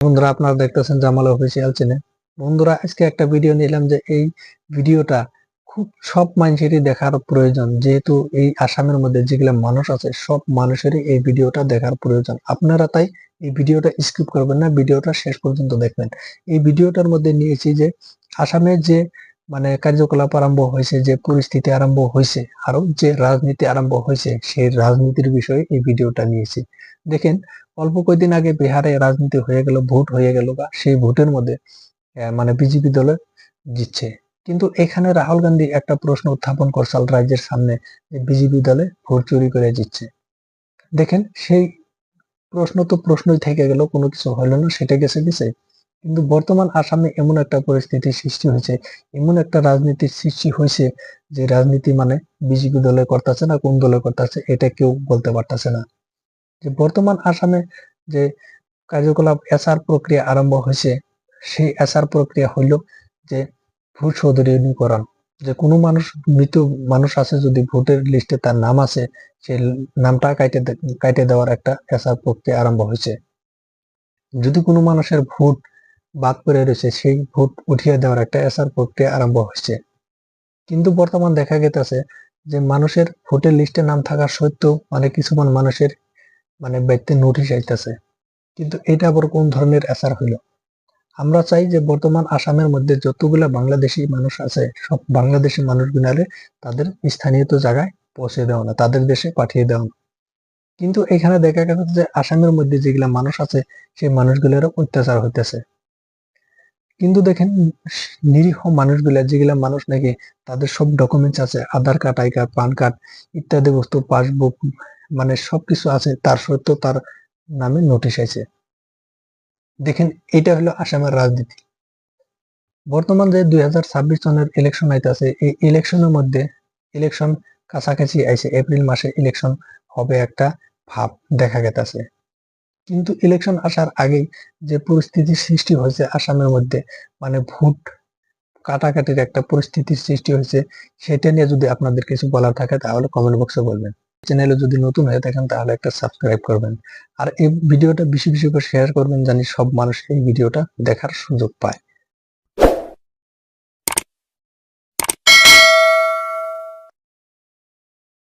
বন্ধুরা, আপনারা দেখতেছেন জামাল অফিসিয়াল চ্যানেল বন্ধুরা, আজকে একটা ভিডিও নিলাম যে এই ভিডিওটা খুব সব মানুষেরই দেখার প্রয়োজন। যেহেতু এই আসামের মধ্যে যেগুলো মানুষ আছে, সব মানুষেরই এই ভিডিওটা দেখার প্রয়োজন। আপনারা তাই এই ভিডিওটা স্কিপ করবেন না ভিডিওটা শেষ পর্যন্ত দেখবেন। এই ভিডিওটার মধ্যে নিয়েছি যে আসামে যে মানে কার্যকলাপ আরম্ভ হয়েছে, যে পরিস্থিতি আরম্ভ হয়েছে, আরও যে রাজনীতি আরম্ভ হয়েছে, সেই রাজনীতির বিষয়ে এই ভিডিওটা নিয়েছি। দেখেন অল্প কয়েকদিন আগে বিহারে রাজনীতি হয়ে গেল, ভোট হয়ে গেল বা সেই ভোটের মধ্যে মানে বিজেপি দলে জিতছে। কিন্তু এখানে রাহুল গান্ধী একটা প্রশ্ন উত্থাপন করছাল রাজ্যের সামনে বিজেপি দলে ভোট চুরি করে জিতছে। দেখেন, সেই প্রশ্ন তো প্রশ্নই থেকে গেল, কোনো কিছু হলো না, সেটা গেছে গেছে। কিন্তু বর্তমান আসামে এমন একটা পরিস্থিতি সৃষ্টি হয়েছে, এমন একটা রাজনীতির সৃষ্টি হয়েছে যে রাজনীতি মানে বিজেপি দলে করতেছে না, কোন দলে করতেছে, এটা কেউ বলতে পারতেছে না। যে বর্তমান আসামে যে কার্যকলাপ এসআর প্রক্রিয়া আরম্ভ হয়েছে, সেই এসআর প্রক্রিয়া হইল যে ভোট সৌদরীকরণ। যে কোনো মানুষ, মৃত মানুষ আছে যদি ভোটের লিস্টে তার নাম আছে সেই নামটা কাইটে কাইটে দেওয়ার একটা এসআর প্রক্রিয়া আরম্ভ হয়েছে। যদি কোনো মানুষের ভোট বাদ পড়ে রয়েছে, সেই ভোট উঠিয়ে দেওয়ার একটা এসআর প্রক্রিয়া আরম্ভ হয়েছে। কিন্তু বর্তমান দেখা গেতেছে যে মানুষের ভোটের লিস্টে নাম থাকা সত্ত্বেও মানে কিছুমান মানুষের মানে ব্যক্তি নোটিশ আইতেছে। কিন্তু এটা আবার কোন ধরনের এসার হইল? আমরা চাই যে বর্তমান আসামের মধ্যে যতগুলা বাংলাদেশি মানুষ আছে, সব বাংলাদেশি মানুষগুলারে তাদের স্থানীয় জায়গায় পৌঁছে দেওয়া না, তাদের দেশে পাঠিয়ে দেওয়া না। কিন্তু এখানে দেখা গেছে যে আসামের মধ্যে যেগুলা মানুষ আছে, সেই মানুষগুলোর অত্যাচার হইতেছে। কিন্তু দেখেন, নিরীহ মানুষগুলা, যেগুলা মানুষ নাকি তাদের সব ডকুমেন্টস আছে, Aadhaar card, I card, PAN card ইত্যাদি বস্তু, পাসবুক মানে সবকিছু আছে, তার সত্ত্বেও তার নামে নোটিশ আছে। দেখেন এটা হলো আসামের রাজনীতি। বর্তমান যে দুই হাজার ছাব্বিশ সনের ইলেকশন আইতেছে, এই ইলেকশনের মধ্যে ইলেকশন কাছাকাছি আইছে, এপ্রিল মাসে ইলেকশন হবে একটা ভাব দেখা গেতেছে। কিন্তু ইলেকশন আসার আগেই যে পরিস্থিতির সৃষ্টি হয়েছে আসামের মধ্যে মানে ভোট কাটাকাটির একটা পরিস্থিতির সৃষ্টি হয়েছে, সেটা নিয়ে যদি আপনাদের কিছু বলার থাকে, তাহলে কমেন্ট বক্সে বলবেন। চ্যানেলে যদি নতুন হয়ে থাকেন, তাহলে একটা সাবস্ক্রাইব করবেন। আর এই ভিডিওটা বেশি বেশি করে শেয়ার করবেন, জানি সব মানুষ এই ভিডিওটা দেখার সুযোগ পায়।